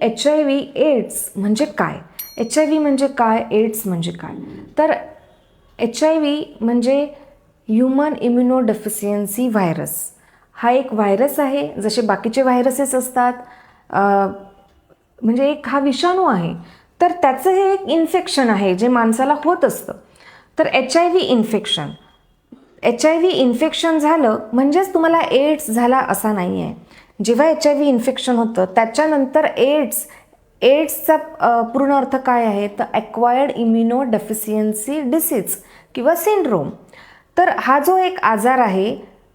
H I V AIDS म्हणजे काय? H I V म्हणजे काय? एड्स म्हणजे काय? तर एच आय व्ही म्हणजे ह्युमन इम्युनोडेफिशियन्सी व्हायरस हा एक व्हायरस आहे जसे बाकीचे व्हायरसेस असतात म्हणजे एक हा विषाणू आहे. तर त्याचं हे एक इन्फेक्शन आहे जे माणसाला होत असतं. तर H I V infection H I V infection झालं म्हणजेच तुम्हाला एड्स झाला असा नाही आहे जेव्हा एच आय व्ही इन्फेक्शन होतं त्याच्यानंतर एड्स एड्सचा पूर्ण अर्थ काय आहे? तर ॲक्वायर्ड इम्युनो डेफिशियन्सी डिसीज किंवा सिंड्रोम तर हा जो एक आजार आहे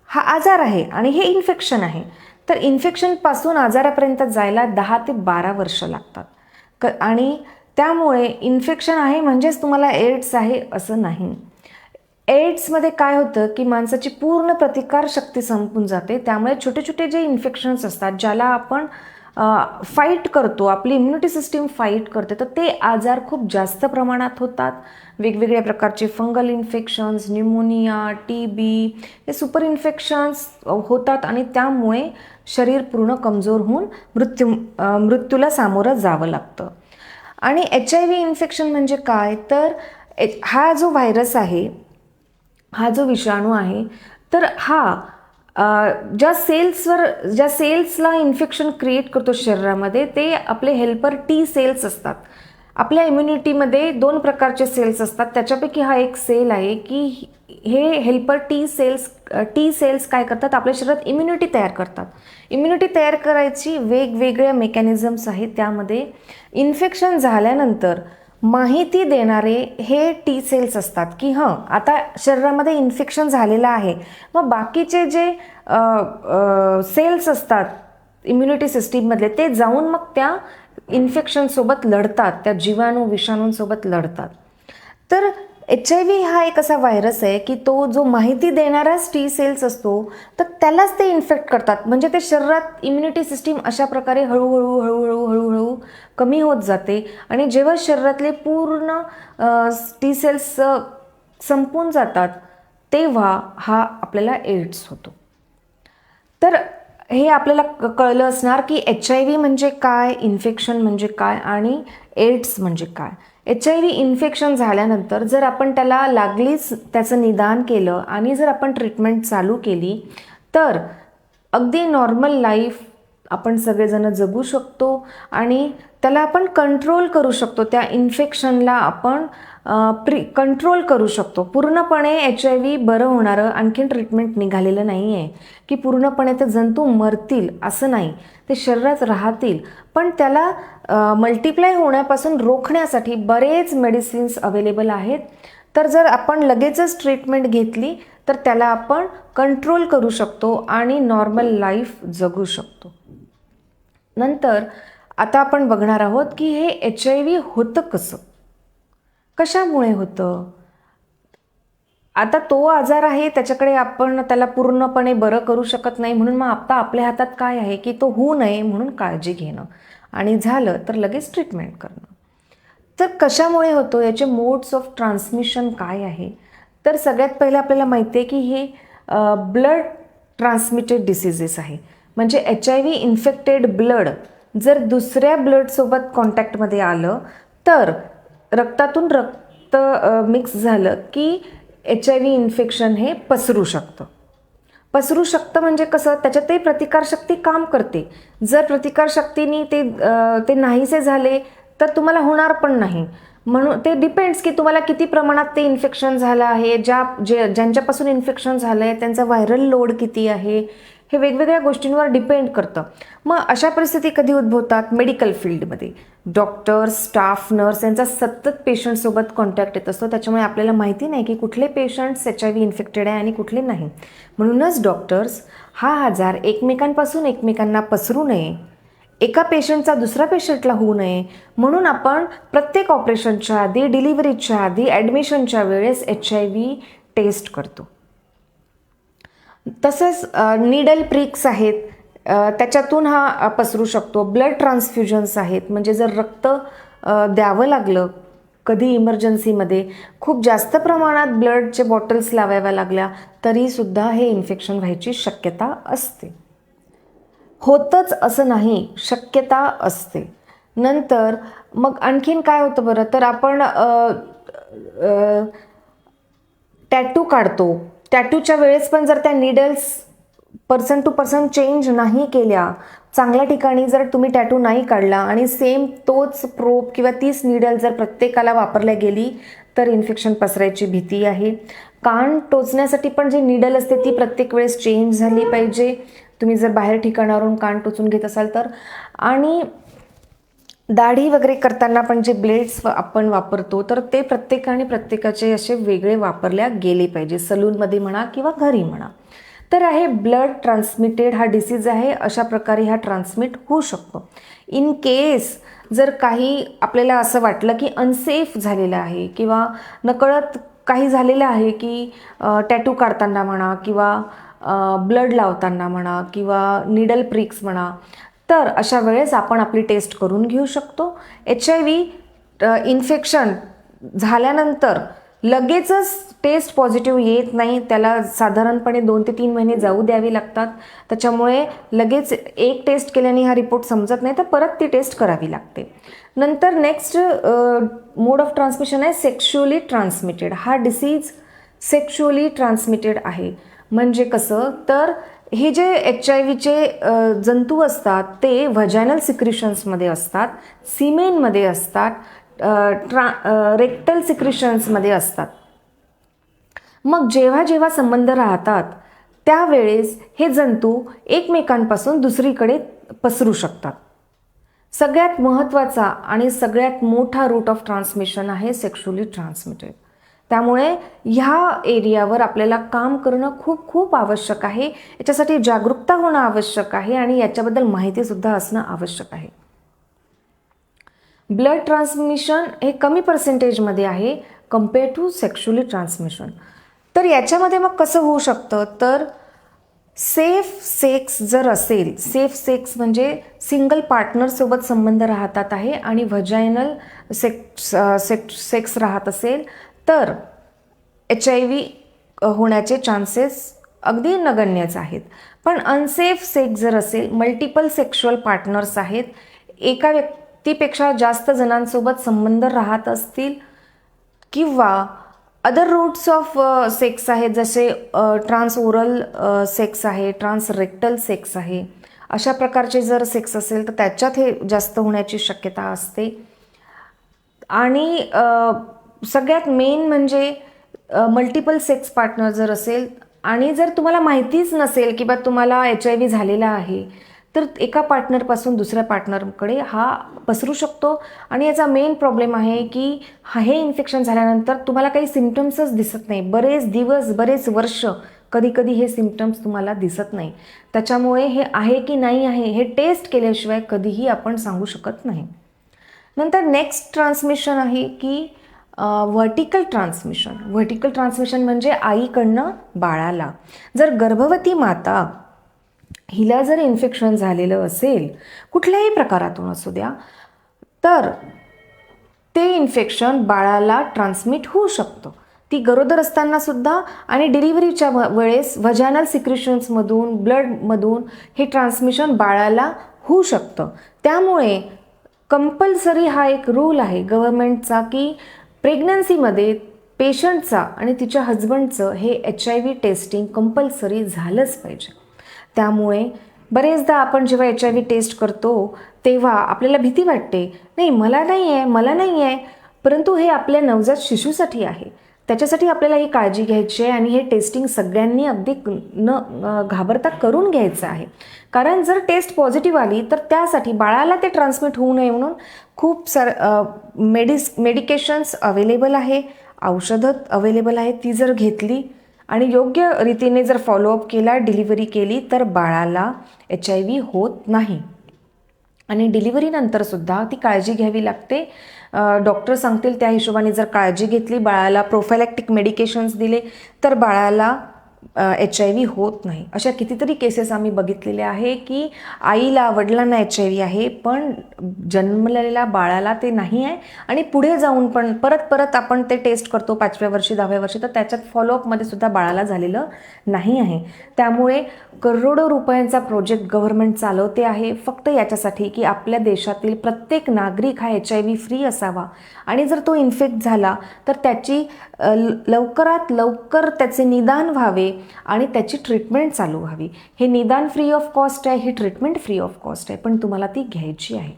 हा आजार आहे आणि हे इन्फेक्शन आहे. तर इन्फेक्शनपासून आजारापर्यंत जायला दहा ते बारा वर्ष लागतात. क आणि त्यामुळे इन्फेक्शन आहे म्हणजेच तुम्हाला एड्स आहे असं नाही. एड्समध्ये काय होतं की माणसाची पूर्ण प्रतिकारशक्ती संपून जाते. त्यामुळे छोटे छोटे जे इन्फेक्शन्स असतात ज्याला आपण फाईट करतो आपली इम्युनिटी सिस्टीम फाईट करते तर ते आजार खूप जास्त प्रमाणात होतात. वेगवेगळ्या प्रकारचे fungal infections pneumonia T B हे सुपर इन्फेक्शन्स होतात आणि त्यामुळे शरीर पूर्ण कमजोर होऊन मृत्यू मृत्यूला सामोरं जावं लागतं. आणि एच आय व्ही इन्फेक्शन म्हणजे काय? तर हा जो व्हायरस आहे हा जो विषाणू आहे तर हा ज्या सेल्सवर ज्या सेल्सला इन्फेक्शन क्रिएट करतो शरीरामध्ये ते आपले हेल्पर टी सेल्स असतात. आपल्या इम्युनिटीमध्ये दोन प्रकारचे सेल्स असतात. त्याच्यापैकी हा एक सेल आहे की हे helper T cells T cells काय करतात? आपल्या शरीरात इम्युनिटी तयार करतात. इम्युनिटी तयार करायची वेगवेगळ्या मेकॅनिझम्स आहेत. त्यामध्ये इन्फेक्शन झाल्यानंतर माहिती देणारे हे टी सेल्स असतात की हं आता शरीरामध्ये इन्फेक्शन झालेलं आहे. मग बाकीचे जे सेल्स असतात इम्युनिटी सिस्टीममधले ते जाऊन मग त्या इन्फेक्शनसोबत लढतात त्या जीवाणू विषाणूंसोबत लढतात. तर एच आय व्ही हा एक असा व्हायरस आहे की तो जो माहिती देणाराच टी सेल्स असतो तर त्यालाच ते इन्फेक्ट करतात. म्हणजे ते शरीरात इम्युनिटी सिस्टीम अशा प्रकारे हळूहळू हळूहळू हळूहळू कमी होत जाते आणि जेव्हा शरीरातले पूर्ण टी सेल्स संपून जातात तेव्हा हा आपल्याला एड्स होतो. तर हे आपल्याला क- कळलं असणार की एच आय व्ही म्हणजे काय इन्फेक्शन म्हणजे काय आणि एड्स म्हणजे काय. एच आय व्ही इन्फेक्शन झाल्यानंतर जर आपण त्याला लागलीच त्याचं निदान केलं आणि जर आपण ट्रीटमेंट चालू केली तर अगदी नॉर्मल लाईफ आपण सगळेजण जगू शकतो आणि त्याला आपण कंट्रोल करू शकतो. त्या इन्फेक्शनला आपण प्री कंट्रोल करू शकतो. पूर्णपणे एच आय व्ही बरं होणारं आणखीन ट्रीटमेंट निघालेलं नाही आहे की पूर्णपणे ते जंतू मरतील असं नाही. ते शरीरात राहतील. पण त्याला मल्टिप्लाय होण्यापासून रोखण्यासाठी बरेच मेडिसिन्स अवेलेबल आहेत. तर जर आपण लगेचच ट्रीटमेंट घेतली तर त्याला आपण कंट्रोल करू शकतो आणि नॉर्मल लाईफ जगू शकतो. नंतर आता आपण बघणार आहोत की हे एच आय व्ही होतं कसं? कशामुळे होतं? आता तो आजार आहे त्याच्याकडे आपण त्याला पूर्णपणे बरं करू शकत नाही म्हणून मग आता आपल्या हातात काय आहे की तो होऊ नये म्हणून काळजी घेणं आणि झालं तर लगेच ट्रीटमेंट करणं. तर कशामुळे होतो? याचे मोड्स ऑफ ट्रान्समिशन काय आहे? तर सगळ्यात पहिलं आपल्याला माहिती आहे की हे ब्लड ट्रान्समिटेड डिसिजेस आहे. म्हणजे H I V infected blood जर दुसऱ्या ब्लडसोबत कॉन्टॅक्टमध्ये आलं तर रक्तातून रक्त मिक्स झालं की एच आय व्ही इन्फेक्शन हे पसरू शकतं. पसरू शकतं म्हणजे कसं? त्याच्यात ते प्रतिकारशक्ती काम करते. जर प्रतिकारशक्तीने ते ते नाहीसे झाले तर तुम्हाला होणार पण नाही. म्हणून ते डिपेंड्स की तुम्हाला किती प्रमाणात ते इन्फेक्शन झालं आहे ज्या जे ज्यांच्यापासून इन्फेक्शन झालं आहे त्यांचा व्हायरल लोड किती आहे हे वेगवेगळ्या गोष्टींवर डिपेंड करतं. मग अशा परिस्थिती कधी उद्भवतात? मेडिकल फील्डमध्ये डॉक्टर्स स्टाफ नर्स यांचा सतत पेशंटसोबत कॉन्टॅक्ट येत असतो. त्याच्यामुळे आपल्याला माहिती नाही की कुठले patients H I V infected आहे आणि कुठले नाही. म्हणूनच डॉक्टर्स हा आजार एकमेकांपासून एकमेकांना पसरू नये. एका पेशंटचा दुसऱ्या पेशंटला होऊ नये. म्हणून आपण प्रत्येक ऑपरेशनच्या आधी डिलिव्हरीच्या आधी ॲडमिशनच्या वेळेस एच आय व्ही टेस्ट करतो. तसंच निडल प्रिक्स आहेत. त्याच्यातून हा पसरू शकतो. ब्लड ट्रान्सफ्युजन्स आहेत. म्हणजे जर रक्त द्यावं लागलं कधी इमर्जन्सीमध्ये खूप जास्त प्रमाणात ब्लडचे बॉटल्स लावाव्या लागल्या तरीसुद्धा हे इन्फेक्शन व्हायची शक्यता असते. होतच असं नाही शक्यता असते. नंतर मग आणखीन काय होतं बरं? तर आपण टॅटू काढतो. टॅटूच्या वेळेस पण जर त्या needles person to person change नाही केल्या चांगल्या ठिकाणी जर तुम्ही टॅटू नाही काढला आणि सेम तोच प्रोप किंवा तीच निडल जर प्रत्येकाला वापरल्या गेली तर इन्फेक्शन पसरायची भीती आहे. कान टोचण्यासाठी पण जी निडल असते ती प्रत्येक वेळेस चेंज झाली पाहिजे. तुम्ही जर बाहेर ठिकाणावरून कान टोचून घेत असाल तर. आणि दाढी वगैरे करताना पण जे ब्लेड्स आपण वापरतो तर ते प्रत्येकाने प्रत्येकाचे असे वेगळे वापरल्या गेले पाहिजे. सलूनमध्ये म्हणा किंवा घरी म्हणा. तर आहे ब्लड ट्रान्समिटेड हा डिसीज आहे अशा प्रकारे हा ट्रान्समिट होऊ शकतो. इन केस जर काही आपल्याला असं वाटलं की अनसेफ झालेलं आहे किंवा नकळत काही झालेलं आहे की टॅटू काढताना म्हणा किंवा ब्लड लावताना म्हणा किंवा निडल प्रिक्स म्हणा तर अशा वेळेस आपण आपली टेस्ट करून घेऊ शकतो. एच आय व्ही इन्फेक्शन झाल्यानंतर लगेचच टेस्ट पॉझिटिव्ह येत नाही. त्याला साधारणपणे दोन ते तीन महिने जाऊ द्यावी लागतात. त्याच्यामुळे लगेच एक टेस्ट केल्याने हा रिपोर्ट समजत नाही तर परत ती टेस्ट करावी लागते. नंतर नेक्स्ट मोड ऑफ ट्रान्समिशन आहे सेक्शुअली ट्रान्समिटेड हा डिसीज सेक्शुअली ट्रान्समिटेड आहे. म्हणजे कसं? तर हे जे एच आय व्हीचे जंतू असतात ते व्हजायनल सिक्रिशन्समध्ये असतात सिमेनमध्ये असतात ट्रा रेक्टल सिक्रिशन्समध्ये असतात. मग जेव्हा जेव्हा संबंध राहतात त्यावेळेस हे जंतू एकमेकांपासून दुसरीकडे पसरू शकतात. सगळ्यात महत्त्वाचा आणि सगळ्यात मोठा रूट ऑफ ट्रान्समिशन आहे सेक्शुअली ट्रान्समिटेड त्यामुळे ह्या एरियावर आपल्याला काम करणं खूप खूप आवश्यक आहे. याच्यासाठी जागरूकता होणं आवश्यक आहे आणि याच्याबद्दल माहितीसुद्धा असणं आवश्यक आहे. ब्लड ट्रान्समिशन हे कमी पर्सेंटेजमध्ये आहे कंपेअर टू सेक्शुअली ट्रान्समिशन. तर याच्यामध्ये मग कसं होऊ शकतं? तर सेफ सेक्स जर असेल सेफ सेक्स म्हणजे सिंगल पार्टनरसोबत संबंध राहतात आहे आणि व्हजायनल सेक्स सेक्स सेक्स राहत असेल तर एच आय व्ही होण्याचे चान्सेस अगदी नगण्यच आहेत. पण अनसेफ सेक्स जर असेल मल्टिपल सेक्शुअल पार्टनर्स आहेत एका व्यक्तीपेक्षा जास्त जणांसोबत संबंध राहत असतील किंवा अदर रूट्स ऑफ सेक्स आहेत जसे ट्रान्स ओरल सेक्स आहे ट्रान्स रेक्टल सेक्स आहे अशा प्रकारचे जर सेक्स असेल तर त्याच्यात हे जास्त होण्याची शक्यता असते. आणि सगळ्यात मेन म्हणजे मल्टिपल सेक्स पार्टनर जर असेल आणि जर तुम्हाला माहितीच नसेल की बा तुम्हाला एच आय व्ही झालेला आहे तर एका पार्टनरपासून दुसऱ्या पार्टनरकडे हा पसरू शकतो. आणि याचा मेन प्रॉब्लेम आहे की हा हे इन्फेक्शन झाल्यानंतर तुम्हाला काही सिमटम्सच दिसत नाही. बरेच दिवस बरेच वर्ष कधीकधी हे सिमटम्स तुम्हाला दिसत नाही. त्याच्यामुळे हे आहे की नाही आहे हे टेस्ट केल्याशिवाय कधीही आपण सांगू शकत नाही. नंतर नेक्स्ट ट्रान्समिशन आहे की व्हर्टिकल ट्रान्समिशन व्हर्टिकल ट्रान्समिशन म्हणजे आईकडनं बाळाला. जर गर्भवती माता हिला जर इन्फेक्शन झालेलं असेल कुठल्याही प्रकारातून असू द्या तर ते इन्फेक्शन बाळाला ट्रान्समिट होऊ शकतं. ती गरोदर असताना सुद्धा आणि डिलिव्हरीच्या वेळेस व्हजानल सिक्रिशन्समधून ब्लडमधून हे ट्रान्समिशन बाळाला होऊ शकतं. त्यामुळे कंपल्सरी हा एक रूल आहे गव्हर्मेंटचा की प्रेग्नन्सीमध्ये पेशंटचा आणि तिच्या हजबंडचं हे H I V testing compulsory झालंच पाहिजे. त्यामुळे बरेचदा आपण जेव्हा एच आय व्ही टेस्ट करतो तेव्हा आपल्याला भीती वाटते नाही मला नाही आहे मला नाही आहे परंतु हे आपल्या नवजात शिशूसाठी आहे. त्याच्यासाठी आपल्याला ही काळजी घ्यायची आहे आणि हे टेस्टिंग सगळ्यांनी अगदी न घाबरता करून घ्यायचं आहे. कारण जर टेस्ट पॉझिटिव्ह आली तर त्यासाठी बाळाला ते ट्रान्समिट होऊ नये म्हणून खूप सार मेडिस मेडिकेशन्स अवेलेबल आहे औषधं अवेलेबल आहे ती जर घेतली आणि योग्य रीतीने जर फॉलोअप केला डिलिव्हरी केली तर बाळाला एच आय व्ही होत नाही. आणि डिलिव्हरीनंतरसुद्धा ती काळजी घ्यावी लागते. डॉक्टर सांगतील त्या हिशोबाने जर काळजी घेतली बाळाला प्रोफायलॅक्टिक मेडिकेशन्स दिले तर बाळाला एच आय व्ही होत नाही. अशा कितीतरी केसेस आम्ही बघितलेल्या आहे की आईला वडिलांना एच आय व्ही आहे पण जन्मलेल्या बाळाला ते नाही आहे आणि पुढे जाऊन पण परत परत आपण ते टेस्ट करतो पाचव्या वर्षी दहाव्या वर्षी तर त्याच्यात फॉलोअपमध्ये सुद्धा बाळाला झालेलं नाही आहे. त्यामुळे करोडो रुपयांचा प्रोजेक्ट गव्हर्नमेंट चालवते आहे फक्त याच्यासाठी की आपल्या देशातील प्रत्येक नागरिक हा एच आय व्ही फ्री असावा. आणि जर तो इन्फेक्ट झाला तर त्याची लवकरात लवकर त्याचे निदान व्हावे आणि त्याची ट्रीटमेंट चालू व्हावी. हे निदान फ्री ऑफ कॉस्ट आहे ही ट्रीटमेंट फ्री ऑफ कॉस्ट आहे पण तुम्हाला ती घ्यायची आहे.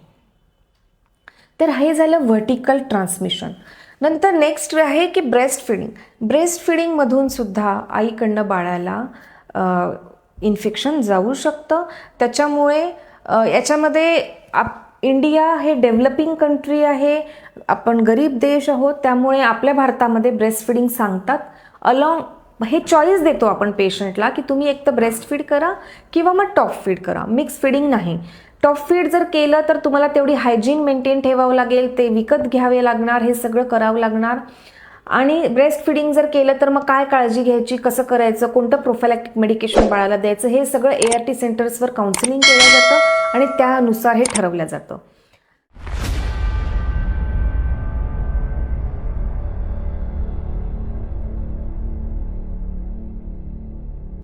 तर हे झालं व्हर्टिकल ट्रान्समिशन नंतर नेक्स्ट आहे की ब्रेस्ट फिडिंग ब्रेस्ट फिडिंगमधून सुद्धा आईकडनं बाळाला इन्फेक्शन जाऊ शकतं. त्याच्यामुळे याच्यामध्ये आप इंडिया हे डेव्हलपिंग कंट्री आहे. आपण गरीब देश आहोत त्यामुळे आपल्या भारतामध्ये ब्रेस्ट फिडिंग सांगतात. अलॉंग हे चॉईस देतो आपण पेशंटला की तुम्ही एक तर ब्रेस्ट फीड करा किंवा मग टॉप फीड करा. मिक्स फीडिंग नाही. टॉप फीड जर केलं तर तुम्हाला तेवढी हायजीन मेंटेन ठेवावं लागेल ते विकत घ्यावे लागणार हे सगळं करावं लागणार. आणि ब्रेस्ट फिडिंग जर केलं तर मग काय काळजी घ्यायची कसं करायचं कोणतं प्रोफायलॅक्टिक मेडिकेशन बाळाला द्यायचं हे सगळं ए आर टी सेंटर्सवर काउन्सिलिंग केलं जातं. आणि त्यानुसार हे ठरवलं जातं.